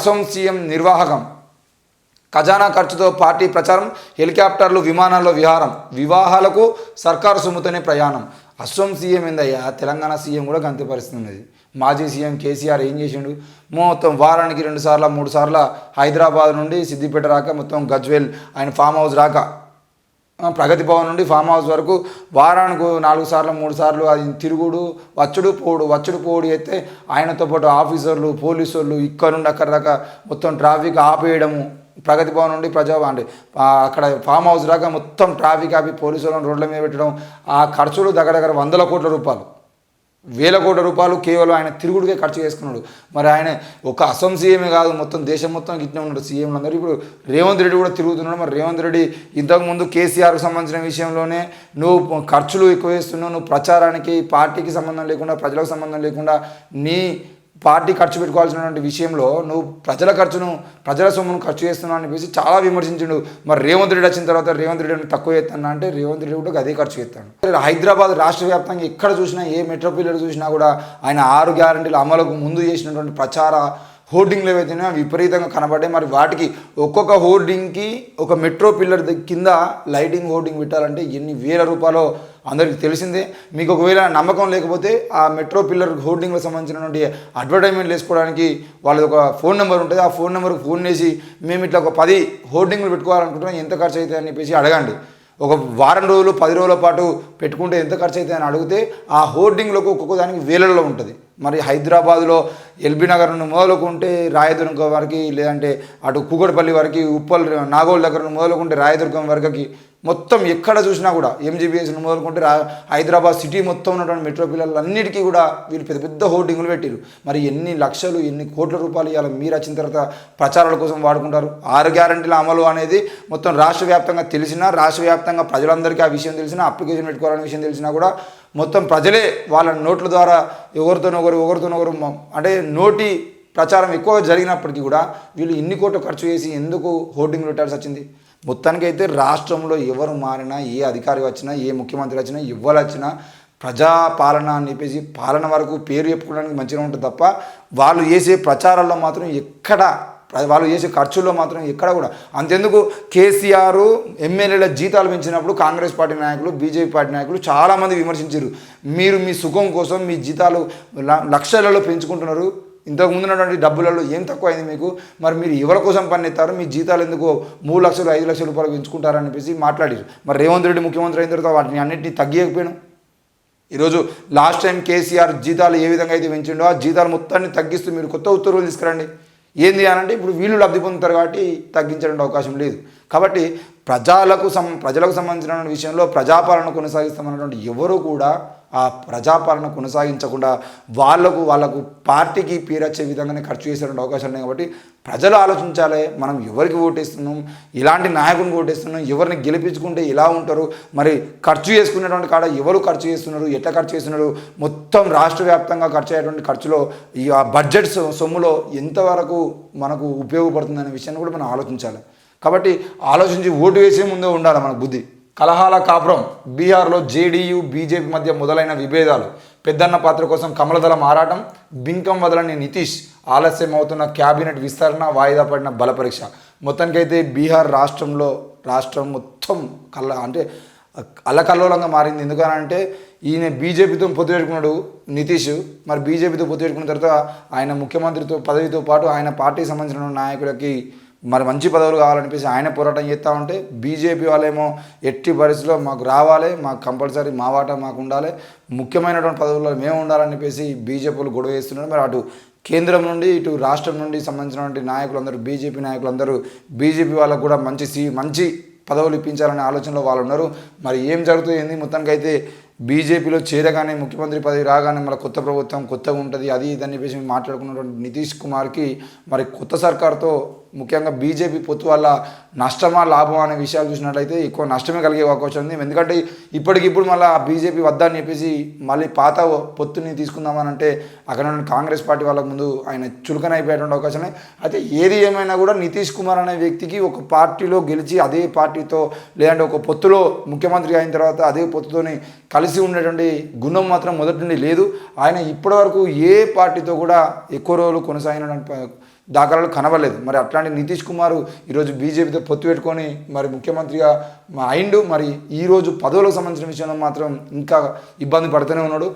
Assam CM నిర్వాహకం. ఖజానా ఖర్చుతో party ప్రచారం హెలికాప్టర్లు విమానాల్లో విహారం. వివాహాలకు సర్కారు సొమ్ముతోనే ప్రయాణం. అస్సోం సీఎం ఏందయ్యా? తెలంగాణ సీఎం కూడా గంతే పరిస్థితి ఉన్నది మాజీ సీఎం కేసీఆర్ ఏం చేసిండు? మొత్తం వారానికి రెండు సార్లు మూడు సార్లు హైదరాబాద్ నుండి సిద్దిపేట రాక మొత్తం గజ్వేల్ ఆయన ఫామ్ హౌస్ రాక ప్రగతి భవన్ నుండి ఫామ్ హౌస్ వరకు వారానికి నాలుగు సార్లు మూడు సార్లు అది తిరుగుడు వచ్చుడు పోడు వచ్చుడు పోడు అయితే ఆయనతో పాటు ఆఫీసర్లు పోలీసులు ఇక్కడ నుండి అక్కడ దాకా మొత్తం ట్రాఫిక్ ఆపేయడము. ప్రగతి భవన్ నుండి ప్రజా అంటే అక్కడ ఫామ్ హౌస్ దాకా మొత్తం ట్రాఫిక్ ఆపి పోలీసు వాళ్ళని రోడ్ల మీద పెట్టడం ఆ ఖర్చులు దగ్గర దగ్గర వందల కోట్ల రూపాయలు. వేల కోట్ల రూపాయలు కేవలం ఆయన తిరుగుడుకే ఖర్చు చేసుకున్నాడు. మరి ఆయన ఒక అసోం సీఎమే కాదు మొత్తం దేశం మొత్తం ఇట్లా ఉన్నాడు సీఎంలు అందరూ. ఇప్పుడు రేవంత్ రెడ్డి కూడా తిరుగుతున్నాడు. మరి రేవంత్ రెడ్డి ఇంతకుముందు కేసీఆర్కు సంబంధించిన విషయంలోనే నువ్వు ఖర్చులు ఎక్కువ వేస్తున్నావు నువ్వు ప్రచారానికి పార్టీకి సంబంధం లేకుండా ప్రజలకు సంబంధం లేకుండా నీ పార్టీ ఖర్చు పెట్టుకోవాల్సినటువంటి విషయంలో నువ్వు ప్రజల ఖర్చును ప్రజల సొమ్మును ఖర్చు చేస్తున్నావు అనిపించి చాలా విమర్శించిండు. మరి రేవంత్ రెడ్డి వచ్చిన తర్వాత రేవంత్ రెడ్డి తక్కువ చేస్తాను అంటే రేవంత్ రెడ్డి కూడా అదే ఖర్చు చేస్తాను హైదరాబాద్ రాష్ట్ర వ్యాప్తంగా ఎక్కడ చూసినా ఏ మెట్రోపిల్లర్ చూసినా కూడా ఆయన ఆరు గ్యారంటీలు అమలుకు ముందు చేసినటువంటి ప్రచార హోర్డింగ్లు ఏవైతేనే విపరీతంగా కనబడ్డాయి. మరి వాటికి ఒక్కొక్క హోర్డింగ్కి ఒక మెట్రో పిల్లర్ కింద లైటింగ్ హోర్డింగ్ పెట్టాలంటే ఎన్ని వేల రూపాయలు అందరికీ తెలిసిందే. మీకు ఒకవేళ నమ్మకం లేకపోతే ఆ మెట్రో పిల్లర్ హోర్డింగ్లకు సంబంధించినటువంటి అడ్వర్టైజ్మెంట్ వేసుకోవడానికి వాళ్ళది ఒక ఫోన్ నెంబర్ ఉంటుంది. ఆ ఫోన్ నెంబర్కి ఫోన్ చేసి మేము ఇట్లా ఒక పది హోర్డింగ్లు పెట్టుకోవాలనుకుంటున్నాం ఎంత ఖర్చు అవుతుంది అని చెప్పేసి అడగండి. ఒక వారం రోజులు పది రోజుల పాటు పెట్టుకుంటే ఎంత ఖర్చు అవుతుంది అని అడిగితే ఆ హోర్డింగ్లకు ఒక్కొక్క దానికి వేలల్లో ఉంటుంది. మరి హైదరాబాద్లో ఎల్బీ నగర్ నుండి మొదలుకుంటే రాయదుర్గం వరకు లేదంటే అటు కూకట్పల్లి వరకు ఉప్పల్ నాగోల్ దగ్గర నుండి మొదలుకుంటే రాయదుర్గం వరకు మొత్తం ఎక్కడ చూసినా కూడా ఎంజీబీఎస్ మొదలుకుంటే రా హైదరాబాద్ సిటీ మొత్తం ఉన్నటువంటి మెట్రో పిల్లలన్నిటికీ కూడా వీళ్ళు పెద్ద పెద్ద హోర్డింగులు పెట్టారు మరి ఎన్ని లక్షలు ఎన్ని కోట్ల రూపాయలు ఇవాళ మీరు వచ్చిన తర్వాత ప్రచారాల కోసం వాడుకుంటారు? ఆరు గ్యారంటీల అమలు అనేది మొత్తం రాష్ట్ర వ్యాప్తంగా తెలిసినా రాష్ట్ర వ్యాప్తంగా ప్రజలందరికీ ఆ విషయం తెలిసినా అప్లికేషన్ పెట్టుకోవాలనే విషయం తెలిసినా కూడా మొత్తం ప్రజలే వాళ్ళ నోట్ల ద్వారా ఎవరితోనొకరు ఒకరితోనొకరు అంటే నోటి ప్రచారం ఎక్కువ జరిగినప్పటికీ కూడా వీళ్ళు ఇన్ని కోట్లు ఖర్చు చేసి ఎందుకు హోర్డింగ్ పెట్టాల్సి వచ్చింది? మొత్తానికైతే రాష్ట్రంలో ఎవరు మారినా ఏ అధికారి వచ్చినా ఏ ముఖ్యమంత్రి వచ్చినా ఎవరు వచ్చినా ప్రజాపాలన అని చెప్పేసి పాలన వరకు పేరు చెప్పుకోవడానికి మంచిగా ఉంటుంది తప్ప వాళ్ళు చేసే ప్రచారాల్లో మాత్రం ఎక్కడ వాళ్ళు చేసే ఖర్చుల్లో మాత్రం ఎక్కడ కూడా. అంతెందుకు కేసీఆర్ ఎమ్మెల్యేల జీతాలు పెంచినప్పుడు కాంగ్రెస్ పార్టీ నాయకులు బీజేపీ పార్టీ నాయకులు చాలామంది విమర్శించారు. మీరు మీ సుఖం కోసం మీ జీతాలు ల- లక్షలలో పెంచుకుంటున్నారు. ఇంతకు ముందున్నటువంటి డబ్బులలో ఏం తక్కువ అయింది మీకు? మరి మీరు ఎవరి కోసం పనిస్తారు మీ జీతాలు ఎందుకు మూడు లక్షలు ఐదు లక్షల రూపాయలు పెంచుకుంటారని చెప్పేసి మాట్లాడారు. మరి రేవంత్ రెడ్డి ముఖ్యమంత్రి అయిన తర్వాత వాటిని అన్నింటినీ తగ్గియకపోయాను? ఈరోజు లాస్ట్ టైం కేసీఆర్ జీతాలు ఏ విధంగా అయితే పెంచిండో ఆ జీతాలు మొత్తాన్ని తగ్గిస్తూ మీరు కొత్త ఉత్తర్వులు తీసుకురండి. ఏంది అనంటే ఇప్పుడు వీళ్ళు లబ్ధి పొందుతారు కాబట్టి తగ్గించడానికి అవకాశం లేదు. కాబట్టి ప్రజలకు సం ప్రజలకు సంబంధించిన విషయంలో ప్రజాపాలన కొనసాగిస్తామన్నటువంటి ఎవరు కూడా ఆ ప్రజాపాలన కొనసాగించకుండా వాళ్ళకు వాళ్ళకు పార్టీకి పేరొచ్చే విధంగానే ఖర్చు చేసేటువంటి అవకాశాలు ఉన్నాయి కాబట్టి ప్రజలు ఆలోచించాలి మనం ఎవరికి ఓటేస్తున్నాం ఇలాంటి నాయకుని ఓటేస్తున్నాం ఎవరిని గెలిపించుకుంటే ఎలా ఉంటారు మరి ఖర్చు చేసుకునేటువంటి కాడ ఎవరు ఖర్చు చేస్తున్నారు ఎట్లా ఖర్చు చేస్తున్నారు మొత్తం రాష్ట్ర వ్యాప్తంగా ఖర్చు అయ్యేటువంటి ఖర్చులో ఈ ఆ బడ్జెట్ సొమ్ములో ఎంతవరకు మనకు ఉపయోగపడుతుందనే విషయాన్ని కూడా మనం ఆలోచించాలి. కాబట్టి ఆలోచించి ఓటు వేసే ముందే ఉండాలి మన బుద్ధి. కలహాల కాపురం బీహార్లో జేడీయూ బీజేపీ మధ్య మొదలైన విభేదాలు. పెద్దన్న పాత్ర కోసం కమలదళం ఆరాటం బింకం వదలని నితీష్ ఆలస్యం అవుతున్న క్యాబినెట్ విస్తరణ వాయిదా పడిన బలపరీక్ష మొత్తానికైతే బీహార్ రాష్ట్రంలో రాష్ట్రం మొత్తం కళ్ళ అంటే అల్లకల్లోలంగా మారింది. ఎందుకనంటే ఈయన బీజేపీతో పొత్తు పెట్టుకున్నాడు నితీష్. మరి బీజేపీతో పొత్తు పెట్టుకున్న తర్వాత ఆయన ముఖ్యమంత్రితో పదవితో పాటు ఆయన పార్టీకి సంబంధించిన నాయకులకి మరి మంచి పదవులు కావాలనిపించి ఆయన పోరాటం చేస్తూ ఉంటే బీజేపీ వాళ్ళేమో ఎట్టి పరిస్థితిలో మాకు రావాలి మాకు కంపల్సరీ మా వాటా మాకు ఉండాలి. ముఖ్యమైనటువంటి పదవుల్లో మేము ఉండాలనిపేసి బీజేపీలు గొడవ చేస్తున్నారు. మరి అటు కేంద్రం నుండి ఇటు రాష్ట్రం నుండి సంబంధించినటువంటి నాయకులందరూ బీజేపీ నాయకులందరూ బీజేపీ వాళ్ళకు కూడా మంచి సీ మంచి పదవులు ఇప్పించాలనే ఆలోచనలో వాళ్ళు ఉన్నారు. మరి ఏం జరుగుతుంది? మొత్తానికైతే బీజేపీలో చేరగానే ముఖ్యమంత్రి పదవి రాగానే మన కొత్త ప్రభుత్వం కొత్తగా ఉంటుంది అది ఇది అని చెప్పేసి మాట్లాడుకున్నటువంటి నితీష్ కుమార్కి మరి కొత్త సర్కార్తో ముఖ్యంగా బీజేపీ పొత్తు వల్ల నష్టమా లాభమా అనే విషయాలు చూసినట్లయితే ఎక్కువ నష్టమే కలిగే అవకాశం ఉంది. ఎందుకంటే ఇప్పటికిప్పుడు మళ్ళీ ఆ బీజేపీ వద్దని చెప్పేసి మళ్ళీ పాత పొత్తుని తీసుకుందామని అంటే అక్కడ కాంగ్రెస్ పార్టీ వాళ్ళ ముందు ఆయన చులకన అయిపోయేటువంటి అవకాశం అయితే ఏది ఏమైనా కూడా నితీష్ కుమార్ అనే వ్యక్తికి ఒక పార్టీలో గెలిచి అదే పార్టీతో లేదంటే ఒక పొత్తులో ముఖ్యమంత్రి అయిన తర్వాత అదే పొత్తుతోని కలిసి ఉండేటువంటి గుణం మాత్రం మొదటి నుండి లేదు. ఆయన ఇప్పటివరకు ఏ పార్టీతో కూడా ఎక్కువ రోజులు కొనసాగిన దాఖలాలు కనబడలేదు. మరి అట్లాంటి నితీష్ కుమార్ ఈరోజు బీజేపీతో పొత్తు పెట్టుకొని మరి ముఖ్యమంత్రిగా అయిండు. మరి ఈరోజు పదవులకు సంబంధించిన విషయంలో మాత్రం ఇంకా ఇబ్బంది పడుతూనే ఉన్నాడు.